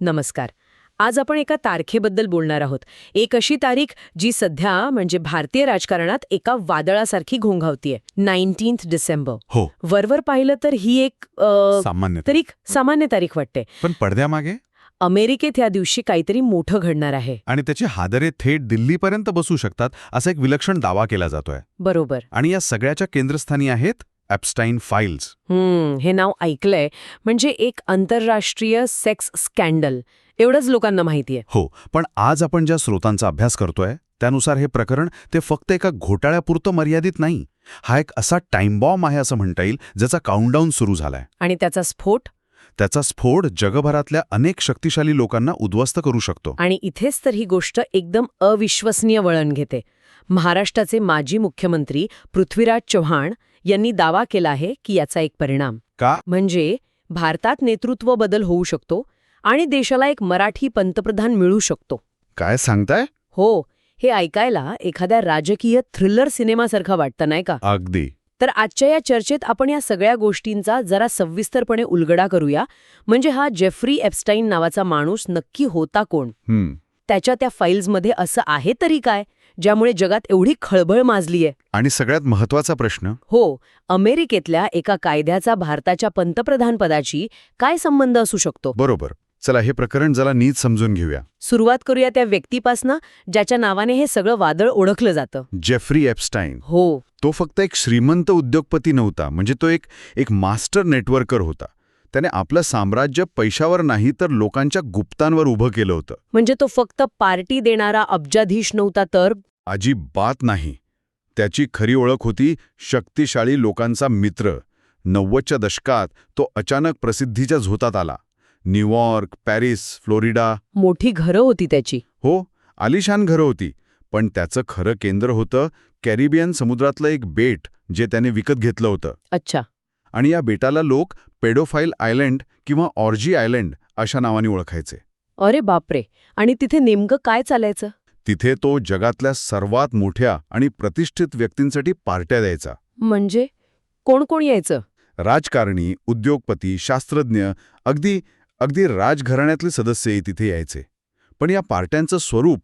नमस्कार. आज आपण एका तारखेबद्दल बोलणार आहोत. एक अशी तारीख जी सध्या म्हणजे भारतीय राजकारणात एका वादळासारखी घोंघावतीये. नाईन्टीन्थ डिसेंबर. हो. वरवर पाहिलं तर ही एक अ, सामान्य तारीख. सामान्य तारीख वाटते. पण पडद्यामागे? अमेरिकेत या दिवशी काहीतरी मोठं घडणार आहे. आणि त्याचे हादरे थेट दिल्लीपर्यंत बसू शकतात असा एक विलक्षण दावा केला जातोय. बरोबर. आणि या सगळ्याच्या केंद्रस्थानी आहेत? ॲपस्टाईन फाईल्स हम्म हे नाव ऐकलंय. म्हणजे एक आंतरराष्ट्रीय सेक्स स्कॅन्डल एवढंच लोकांना माहितीये. हो पण आज आपण ज्या स्रोतांचा अभ्यास करतोय त्यानुसार हे प्रकरण ते फक्त एका घोटाळ्यापुरतं मर्यादित नाही. हा एक असा टाइम बॉम्ब आहे असं म्हणता येईल ज्याचा काउंटडाऊन सुरू झालाय. आणि त्याचा स्फोट? त्याचा स्फोट जगभरातल्या अनेक शक्तिशाली लोकांना उद्ध्वस्त करू शकतो. आणि इथेच तर ही गोष्ट एकदम अविश्वसनीय वळण घेते. महाराष्ट्राचे माजी मुख्यमंत्री पृथ्वीराज चव्हाण यांनी दावा केला आहे की याचा एक परिणाम का? म्हणजे भारतात नेतृत्व बदल होऊ शकतो आणि देशाला एक मराठी पंतप्रधान मिळू शकतो. काय सांगताय? हो हे ऐकायला एखाद्या राजकीय थ्रिलर सिनेमासारखं वाटतं नाही का? अगदी. तर आजच्या या चर्चेत आपण या सगळ्या गोष्टींचा जरा सविस्तरपणे उलगडा करूया. म्हणजे हा जेफ्री एप्स्टाईन नावाचा माणूस नक्की होता कोण? त्याच्या त्या फाईल्समध्ये असं आहे तरी काय? ज्यामुळे जगात एवढी खळबळ माजलीये आणि सगळ्यात महत्त्वाचा प्रश्न? हो अमेरिकेतल्या एका कायद्याचा भारताच्या पंतप्रधानपदाची काय संबंध असू शकतो? बरोबर. चला हे प्रकरण जरा नीट समजून घेऊया. सुरुवात करूया त्या व्यक्तीपासनं ज्याच्या नावाने हे सगळं वादळ ओळखलं जातं. Jeffrey Epstein. हो. तो फक्त एक श्रीमंत उद्योगपती नव्हता म्हणजे तो एक एक मास्टर नेटवर्कर होता. त्याने आपलं साम्राज्य पैशावर नाही तर लोकांच्या गुप्तांवर उभं केलं होतं. म्हणजे तो फक्त पार्टी देणारा अब्जाधीश नव्हता तर? अजिबात नाही. त्याची खरी ओळख होती शक्तिशाळी लोकांचा मित्र. नव्वदच्या दशकात तो अचानक प्रसिद्धीच्या झोतात आला. New York Paris Florida. मोठी घरं होती त्याची. हो आलिशान घरं होती. पण त्याचं खरं केंद्र होतं कॅरिबियन समुद्रातलं एक बेट जे त्याने विकत घेतलं होतं. अच्छा. आणि या बेटाला लोक पेडोफाईल आयलंड किंवा ऑर्जी आयलंड अशा नावाने ओळखायचे. अरे बापरे! आणि तिथे नेमकं काय चालायचं? तिथे तो जगातल्या सर्वात मोठ्या आणि प्रतिष्ठित व्यक्तींसाठी पार्ट्या द्यायचा. म्हणजे? कोण कोण यायचं? राजकारणी उद्योगपती शास्त्रज्ञ अगदी अगदी राजघराण्यातले सदस्यही तिथे यायचे. पण या पार्ट्यांचं स्वरूप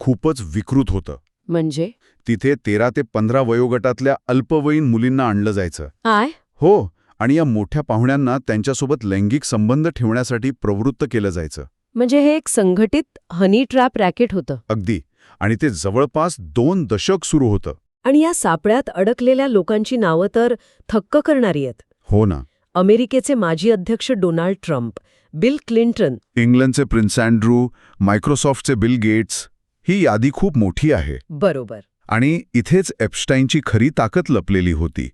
खूपच विकृत होतं. म्हणजे? तिथे तेरा ते पंधरा वयोगटातल्या अल्पवयीन मुलींना आणलं जायचं. आय? हो आणि या मोठ्या पाहुण्यांना त्यांच्यासोबत लैंगिक संबंध ठेवण्यासाठी प्रवृत्त केलं जायचं. म्हणजे हे एक संघटित हनी ट्रॅप रॅकेट होतं. अगदी. आणि ते जवळपास दोन दशक सुरू होतं. आणि या सापळ्यात अडकलेल्या लोकांची नावं तर थक्क करणारी आहेत. हो ना. अमेरिकेचे माजी अध्यक्ष डोनाल्ड ट्रम्प बिल क्लिंटन इंग्लंडचे प्रिन्स अँड्रू मायक्रोसॉफ्टचे बिल गेट्स ही यादी खूप मोठी आहे. बरोबर. आणि इथेच एप्स्टाईनची खरी ताकद लपलेली होती.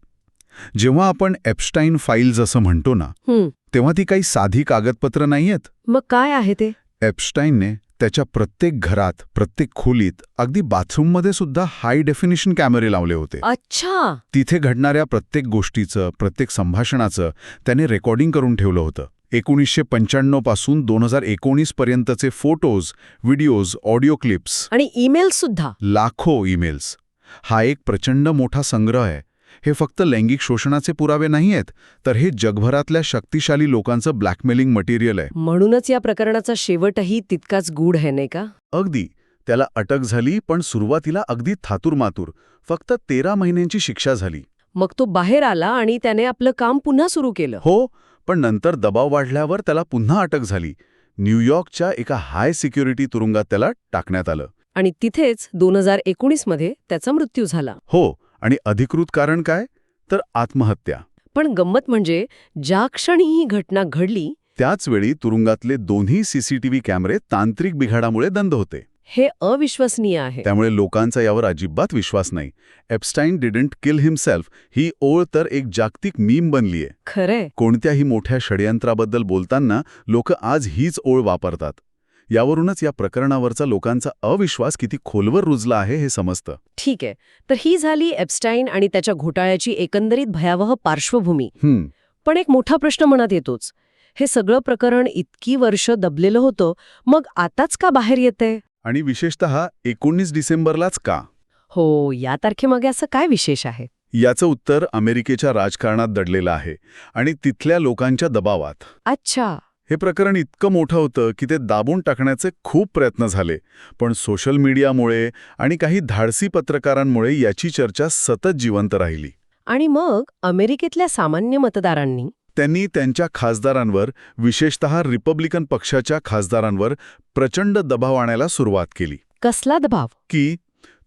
जेव्हा आपण एप्स्टाईन फाईल्स असं म्हणतो ना तेव्हा ती काही साधी कागदपत्र नाहीयेत? मग काय आहे ते? एप्स्टाईनने त्याच्या प्रत्येक घरात प्रत्येक खोलीत अगदी बाथरूममध्ये सुद्धा हाय डेफिनिशन कॅमेरे लावले होते. अच्छा! तिथे घडणाऱ्या प्रत्येक गोष्टीचं प्रत्येक संभाषणाचं त्याने रेकॉर्डिंग करून ठेवलं होतं. एकोणीसशे पंच्याण्णवपासून दोन हजार एकोणीस पर्यंतचे फोटोज व्हिडिओज ऑडिओ क्लिप्स. आणि ईमेल सुद्धा. लाखो ईमेल्स. हा एक प्रचंड मोठा संग्रह आहे. हे फक्त लैंगिक शोषणाचे पुरावे नाही आहेत तर हे जगभरातल्या शक्तिशाली लोकांचं ब्लॅकमेलिंग मटेरियल आहे. म्हणूनच या प्रकरणाचा शेवटही तितकाच गूढ आहे नाही का? अगदी. त्याला अटक झाली पण सुरुवातीला अगदी थातूरमातूर. फक्त तेरा महिन्यांची शिक्षा झाली. मग तो बाहेर आला आणि त्याने आपलं काम पुन्हा सुरू केलं. हो पण नंतर दबाव वाढल्यावर त्याला पुन्हा अटक झाली. न्यूयॉर्कच्या एका हाय सिक्युरिटी तुरुंगात त्याला टाकण्यात आलं. आणि तिथेच दोन हजार एकोणीसमध्ये त्याचा मृत्यू झाला. हो आणि अधिकृत कारण काय? तर आत्महत्या. पण गंमत म्हणजे ज्या क्षणी ही घटना घडली त्याचवेळी तुरुंगातले दोन्ही सीसीटीव्ही कॅमेरे तांत्रिक बिघाडामुळे बंद होते. हे अविश्वसनीय आहे. त्यामुळे लोकांचा यावर अजिबात विश्वास नाही. एप्स्टाईन डिडंट किल हिमसेल्फ ही ओळ तर एक जागतिक मीम बनलीये. खरंय. कोणत्याही मोठ्या षडयंत्राबद्दल बोलताना लोक आज हीच ओळ वापरतात. यावरूनच या प्रकरणावरचा लोकांचा अविश्वास किती खोलवर रुजला आहे हे समजतं. ठीक. आहे तर ही झाली एप्स्टाईन आणि त्याच्या घोटाळ्याची एकंदरीत भयावह पार्श्वभूमी. पण एक मोठा प्रश्न मनात येतोच. हे सगळं प्रकरण इतकी वर्ष दबलेलं होतं मग आताच का बाहेर येतंय? आणि विशेषतः एकोणीस डिसेंबरलाच का? हो या तारखेमागे असं काय विशेष आहे? याचं उत्तर अमेरिकेच्या राजकारणात दडलेलं आहे आणि तिथल्या लोकांच्या दबावात. अच्छा. हे प्रकरण इतकं मोठं होतं की ते दाबून टाकण्याचे खूप प्रयत्न झाले. पण सोशल मीडियामुळे आणि काही धाडसी पत्रकारांमुळे याची चर्चा सतत जिवंत राहिली. आणि मग अमेरिकेतल्या सामान्य मतदारांनी? त्यांनी त्यांच्या खासदारांवर विशेषतः रिपब्लिकन पक्षाच्या खासदारांवर प्रचंड दबाव आणायला सुरुवात केली. कसला दबाव? की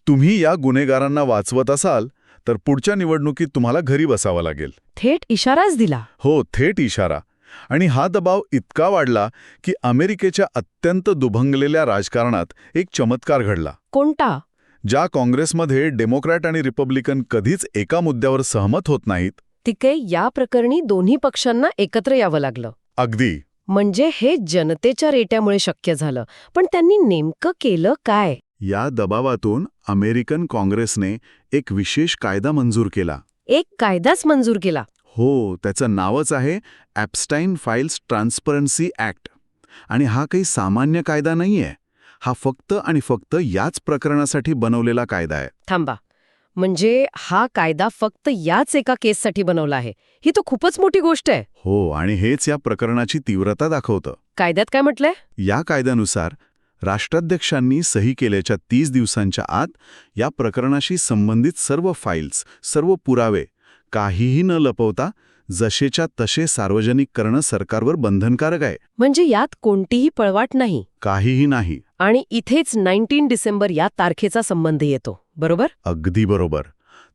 तुम्ही या गुन्हेगारांना वाचवत असाल तर पुढच्या निवडणुकीत तुम्हाला घरी बसावं लागेल. थेट इशाराच दिला. हो थेट इशारा. आणि हा दबाव इतका वाढला की अमेरिकेच्या अत्यंत दुभंगलेल्या राजकारणात एक चमत्कार घडला. कोणता? ज्या काँग्रेसमध्ये डेमोक्रॅट आणि रिपब्लिकन कधीच एका मुद्द्यावर सहमत होत नाहीत तिके या प्रकरणी दोन्ही पक्षांना एकत्र यावं लागलं. अगदी. म्हणजे हे जनतेच्या रेट्यामुळे शक्य झालं. पण त्यांनी नेमकं केलं काय? या दबावातून अमेरिकन काँग्रेसने एक विशेष कायदा मंजूर केला. एक कायदाच मंजूर केला. हो त्याचं नावच आहे ॲप्स्टाईन फाईल्स ट्रान्सपरन्सी ॲक्ट आणि हा काही सामान्य कायदा नाहीये. हा फक्त आणि फक्त याच प्रकरणासाठी बनवलेला कायदा आहे. थांबा. म्हणजे हा कायदा फक्त याच एका केससाठी बनवला आहे. ही तर खूपच मोठी गोष्ट आहे. हो आणि हेच या प्रकरणाची तीव्रता दाखवतं. कायद्यात काय म्हटलंय? या कायद्यानुसार राष्ट्राध्यक्षांनी सही केल्याच्या तीस दिवसांच्या आत या प्रकरणाशी संबंधित सर्व फाईल्स सर्व पुरावे काहीही न लपवता जसेच्या तसे सार्वजनिक करणं सरकारवर बंधनकारक आहे. म्हणजे यात कोणतीही पळवाट नाही. काहीही नाही. आणि इथेच नाईन्टीन डिसेंबर या तारखेचा संबंध येतो. बरोबर? अगदी बरोबर.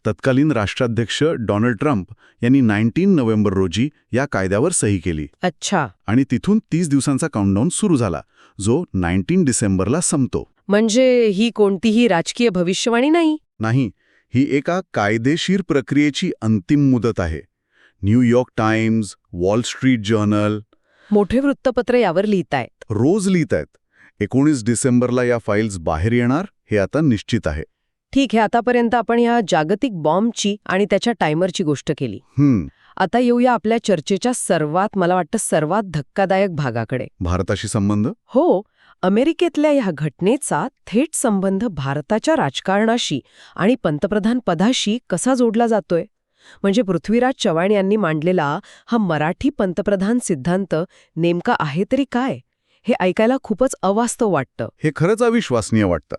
तत्कालीन राष्ट्राध्यक्ष डोनाल्ड ट्रम्प यांनी नाईन्टीन नोव्हेंबर रोजी या कायद्यावर सही केली. अच्छा. आणि तिथून तीस दिवसांचा काउंटडाऊन सुरू झाला जो नाईन्टीन डिसेंबरला संपतो. म्हणजे ही कोणतीही राजकीय भविष्यवाणी नाही? नाही ही एका कायदेशीर प्रक्रियेची अंतिम मुदत आहे. New York Times Wall Street Journal. मोठे वृत्तपत्र यावर लिहितायत रोज लिहित आहेत. एकोणीस डिसेंबरला या फाईल्स बाहेर येणार हे आता निश्चित आहे. ठीक आहे आतापर्यंत आपण या जागतिक बॉम्बची आणि त्याच्या टायमरची गोष्ट केली. आता येऊया आपल्या चर्चेच्या सर्वात मला वाटतं सर्वात धक्कादायक भागाकडे. भारताशी संबंध? हो अमेरिकेतल्या या घटनेचा थेट संबंध भारताच्या राजकारणाशी आणि पंतप्रधान पदाशी कसा जोडला जातोय? म्हणजे पृथ्वीराज चव्हाण यांनी मांडलेला हा मराठी पंतप्रधान सिद्धांत नेमका आहे तरी काय? हे ऐकायला खूपच अवास्तव वाटतं. हे खरंच अविश्वसनीय वाटतं.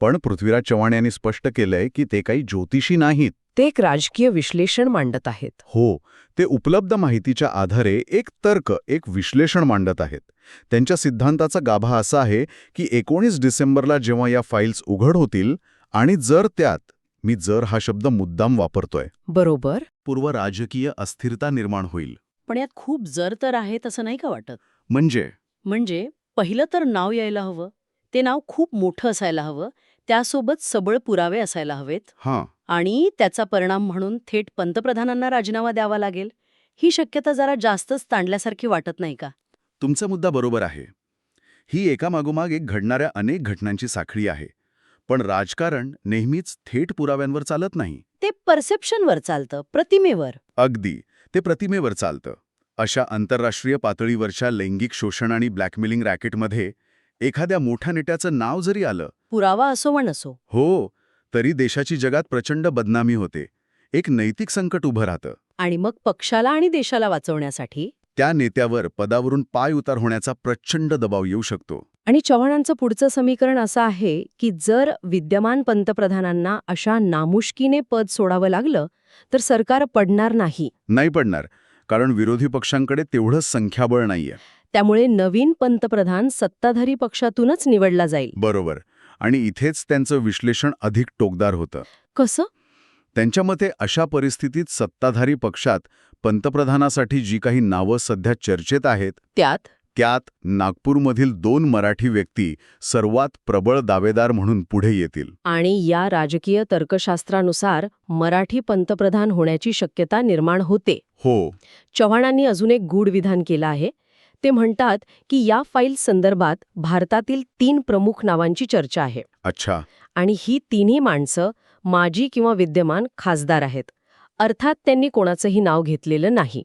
पण पृथ्वीराज चव्हाण यांनी स्पष्ट केलंय की ते काही ज्योतिषी नाहीत. ते एक राजकीय विश्लेषण मांडत आहेत. हो ते उपलब्ध माहितीच्या आधारे एक तर्क एक विश्लेषण मांडत आहेत. त्यांच्या सिद्धांताचा गाभा असा आहे की एकोणीस डिसेंबरला जेव्हा या फाईल्स उघड होतील आणि जर त्यात मी जर हा शब्द मुद्दाम वापरतोय बरोबर. पूर्व राजकीय अस्थिरता निर्माण होईल. पण यात खूप जर तर आहेत असं नाही का वाटत? म्हणजे? म्हणजे पहिलं तर नाव यायला हवं ते नाव खूप मोठं असायला हवं त्यासोबत सबळ पुरावे असायला हवेत हां. आणि त्याचा परिणाम म्हणून थेट पंतप्रधानांना राजीनामा द्यावा लागेल. ही शक्यता जरा जास्तच ताणल्यासारखी वाटत नाही का? तुमचा मुद्दा बरोबर आहे. ही एकामागोमाग एक घडणाऱ्या अनेक घटनांची साखळी आहे. पण राजकारण नेहमीच थेट पुराव्यांवर चालत नाही. ते परसेप्शनवर चालतं प्रतिमेवर. अगदी ते प्रतिमेवर चालतं. अशा आंतरराष्ट्रीय पातळीवरच्या लैंगिक शोषण आणि ब्लॅकमेलिंग रॅकेटमध्ये एखाद्या मोठ्या नेत्याचं नाव जरी आलं पुरावा असो वा नसो. हो तरी देशाची जगात प्रचंड बदनामी होते. एक नैतिक संकट उभं राहतं. आणि मग पक्षाला आणि देशाला वाचवण्यासाठी? त्या नेत्यावर पदावरून पाय उतार होण्याचा प्रचंड दबाव येऊ शकतो. आणि चव्हाणांचं पुढचं समीकरण असं आहे की जर विद्यमान पंतप्रधानांना अशा नामुष्कीने पद सोडावं लागलं तर सरकार पडणार नाही. नाही पडणार कारण विरोधी पक्षांकडे तेवढं संख्याबळ नाहीये. त्यामुळे नवीन पंतप्रधान सत्ताधारी पक्षातूनच निवडला जाईल. बरोबर. आणि इथेच त्यांचं विश्लेषण अधिक टोकदार होतं. कसं? त्यांच्या मते अशा परिस्थितीत सत्ताधारी पक्षात पंतप्रधानासाठी जी काही नावं सध्या चर्चेत आहेत त्यात त्यात नागपूरमधील दोन मराठी व्यक्ती सर्वात प्रबळ दावेदार म्हणून पुढे येतील. आणि या राजकीय तर्कशास्त्रानुसार मराठी पंतप्रधान होण्याची शक्यता निर्माण होते. हो. चव्हाणांनी अजून एक गूढ विधान केलं आहे. ते म्हणतात की या फाईल संदर्भात भारतातील तीन प्रमुख नावांची चर्चा आहे. अच्छा. आणि ही तिन्ही माणसं माजी किंवा विद्यमान खासदार आहेत. अर्थात त्यांनी कोणाचंही नाव घेतलेलं नाही.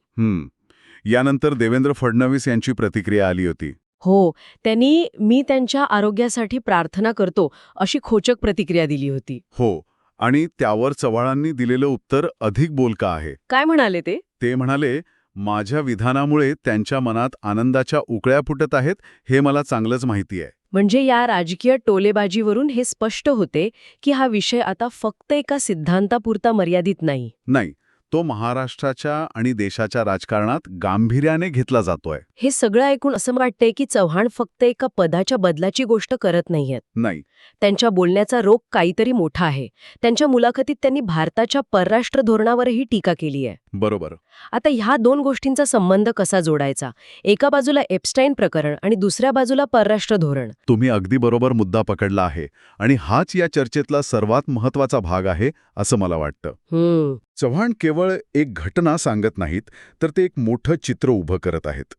यानंतर देवेंद्र फडणवीस यांची प्रतिक्रिया आली होती. हो त्यांनी मी त्यांच्या आरोग्यासाठी प्रार्थना करतो अशी खोचक प्रतिक्रिया दिली होती. हो आणि त्यावर चव्हाणांनी दिलेलं उत्तर अधिक बोलका आहे. काय म्हणाले ते? ते म्हणाले माझ्या विधानामुळे त्यांच्या मनात आनंदाच्या उकळ्या फुटत आहेत हे मला चांगलंच माहिती आहे. म्हणजे या राजकीय टोलेबाजीवरून हे स्पष्ट होते की हा विषय आता फक्त एका सिद्धांतापुरता मर्यादित नाही. नाही तो महाराष्ट्राच्या आणि देशाच्या राजकारणात गांभीर्याने घेतला जातोय. हे सगळं ऐकून असं वाटतंय की चव्हाण फक्त एका पदाच्या बदलाची गोष्ट करत नाहीयेत. नाही. त्यांच्या बोलण्याचा रोग काहीतरी मोठा आहे. त्यांच्या मुलाखतीत त्यांनी भारताच्या परराष्ट्र धोरणावरही टीका केली आहे. बरोबर. आता ह्या दोन गोष्टींचा संबंध कसा जोडायचा? एका बाजूला एप्स्टाईन प्रकरण आणि दुसऱ्या बाजूला परराष्ट्र धोरण. तुम्ही अगदी बरोबर मुद्दा पकडला आहे आणि हाच या चर्चेतला सर्वात महत्त्वाचा भाग आहे असं मला वाटतं. चव्हाण केवळ एक घटना सांगत नाहीत तर ते एक मोठं चित्र उभं करत आहेत.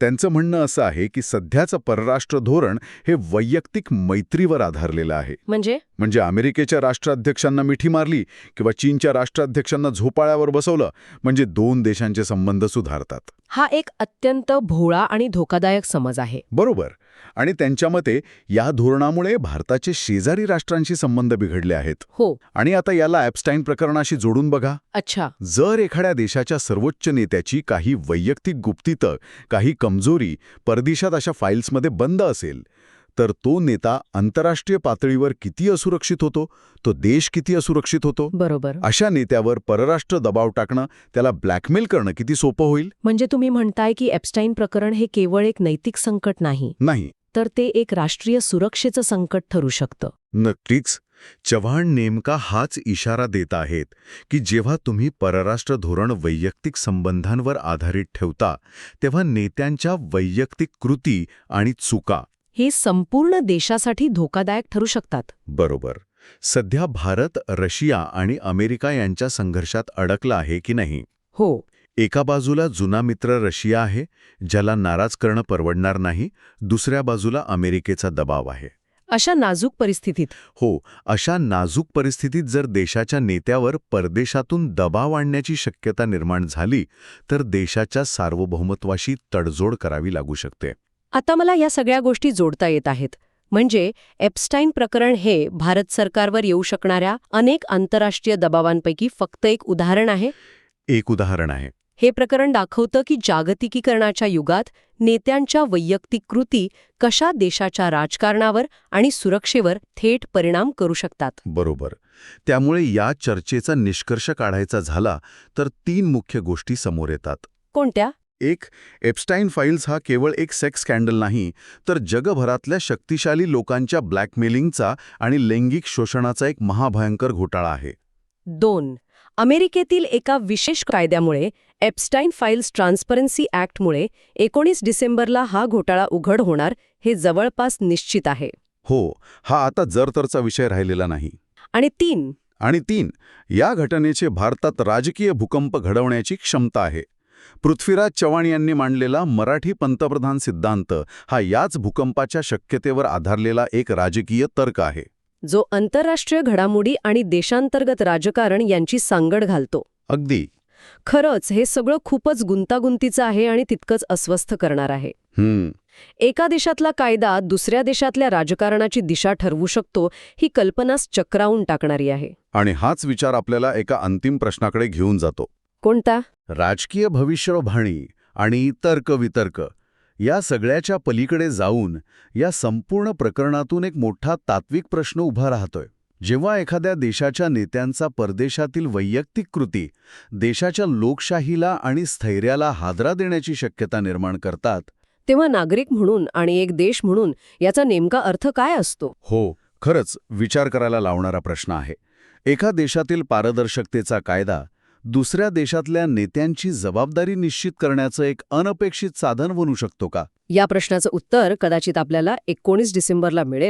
त्यांचं म्हणणं असं आहे की सध्याचं परराष्ट्र धोरण हे वैयक्तिक मैत्रीवर आधारलेलं आहे. म्हणजे? म्हणजे अमेरिकेच्या राष्ट्राध्यक्षांना मिठी मारली किंवा चीनच्या राष्ट्राध्यक्षांना झोपाळ्यावर बसवलं म्हणजे दोन देशांचे संबंध सुधारतात. हा एक अत्यंत भोळा आणि धोकादायक समज आहे. बरोबर. आणि त्यांच्या मते या धोरणामुळे भारताचे शेजारी राष्ट्रांशी संबंध बिघडले आहेत. हो. आणि आता याला ॲपस्टाईन प्रकरणाशी जोडून बघा. अच्छा. जर एखाद्या देशाच्या सर्वोच्च नेत्याची काही वैयक्तिक गुप्तितं काही कमजोरी परदेशात अशा फाईल्समध्ये बंद असेल तर तो नेता आंतरराष्ट्रीय पातळीवर किती असुरक्षित होतो? तो देश किती असुरक्षित होतो? बरोबर. अशा नेत्यावर परराष्ट्र दबाव टाकणं त्याला ब्लॅकमेल करणं किती सोपं होईल? म्हणजे तुम्ही म्हणताय की एप्स्टाईन प्रकरण हे केवळ एक नैतिक संकट नाही. नाही. तर ते एक राष्ट्रीय सुरक्षेचं संकट ठरू शकतं. नक्कीच. चव्हाण नेमका हाच इशारा देत आहेत की जेव्हा तुम्ही परराष्ट्र धोरण वैयक्तिक संबंधांवर आधारित ठेवता तेव्हा नेत्यांच्या वैयक्तिक कृती आणि चुका हे संपूर्ण देशासाठी धोकादायक ठरू शकतात. बरोबर. सध्या भारत रशिया आणि अमेरिका यांच्या संघर्षात अडकला आहे की नाही? हो. एका बाजूला जुना मित्र रशिया आहे ज्याला नाराज करणं परवडणार नाही दुसऱ्या बाजूला अमेरिकेचा दबाव आहे. अशा नाजूक परिस्थितीत. हो अशा नाजूक परिस्थितीत जर देशाच्या नेत्यावर परदेशातून दबाव आणण्याची शक्यता निर्माण झाली तर देशाच्या सार्वभौमत्वाशी तडजोड करावी लागू शकते. आता मला या सगळ्या गोष्टी जोडता येत आहेत. म्हणजे एप्स्टाईन प्रकरण हे भारत सरकारवर येऊ शकणाऱ्या अनेक आंतरराष्ट्रीय दबावांपैकी फक्त एक उदाहरण आहे? एक उदाहरण आहे. हे प्रकरण दाखवतं की जागतिकीकरणाच्या युगात नेत्यांच्या वैयक्तिक कृती कशा देशाच्या राजकारणावर आणि सुरक्षेवर थेट परिणाम करू शकतात? बरोबर. त्यामुळे या चर्चेचा निष्कर्ष काढायचा झाला तर तीन मुख्य गोष्टी समोर येतात. कोणत्या? एक एप्स्टाईन फाईल्स हा केवळ एक सेक्स स्कॅन्डल नाही तर जगभरातल्या शक्तिशाली लोकांच्या ब्लॅकमेलिंगचा आणि लैंगिक शोषणाचा एक महाभयंकर घोटाळा आहे. दोन अमेरिकेतील एका विशेष कायद्यामुळे एप्स्टाईन फाईल्स ट्रान्सपरन्सी ॲक्टमुळे एकोणीस डिसेंबरला हा घोटाळा उघड होणार हे जवळपास निश्चित आहे. हो हा आता जरतरचा विषय राहिलेला नाही. आणि तीन आणि तीन या घटनेचे भारतात राजकीय भूकंप घडवण्याची क्षमता आहे. पृथ्वीराज चव्हाण यांनी मांडलेला मराठी पंतप्रधान सिद्धांत हा याच भूकंपाच्या शक्यतेवर आधारलेला एक राजकीय तर्क आहे. जो आंतरराष्ट्रीय घडामोडी आणि देशांतर्गत राजकारण यांची सांगड घालतो. अगदी. खरंच हे सगळं खूपच गुंतागुंतीचं आहे आणि तितकंच अस्वस्थ करणार आहे. हम्म. एका देशातला कायदा दुसऱ्या देशातल्या राजकारणाची दिशा ठरवू शकतो ही कल्पनाच चक्रावून टाकणारी आहे. आणि हाच विचार आपल्याला एका अंतिम प्रश्नाकडे घेऊन जातो. कोणता? राजकीय भविष्यवाणी आणि तर्कवितर्क या सगळ्याच्या पलीकडे जाऊन या संपूर्ण प्रकरणातून एक मोठा तात्विक प्रश्न उभा राहतोय. जेव्हा एखाद्या देशाच्या नेत्यांचा परदेशातील वैयक्तिक कृती देशाच्या लोकशाहीला आणि स्थैर्याला हादरा देण्याची शक्यता निर्माण करतात तेव्हा नागरिक म्हणून आणि एक देश म्हणून याचा नेमका अर्थ काय असतो? हो खरंच विचार करायला लावणारा प्रश्न आहे. एका देशातील पारदर्शकतेचा कायदा दुसऱ्या देशातल्या नेत्यांची जबाबदारी निश्चित करण्याचं एक अनपेक्षित साधन बनू शकतो का? या प्रश्नाचं उत्तर कदाचित आपल्याला एकोणीस डिसेंबरला मिळेल.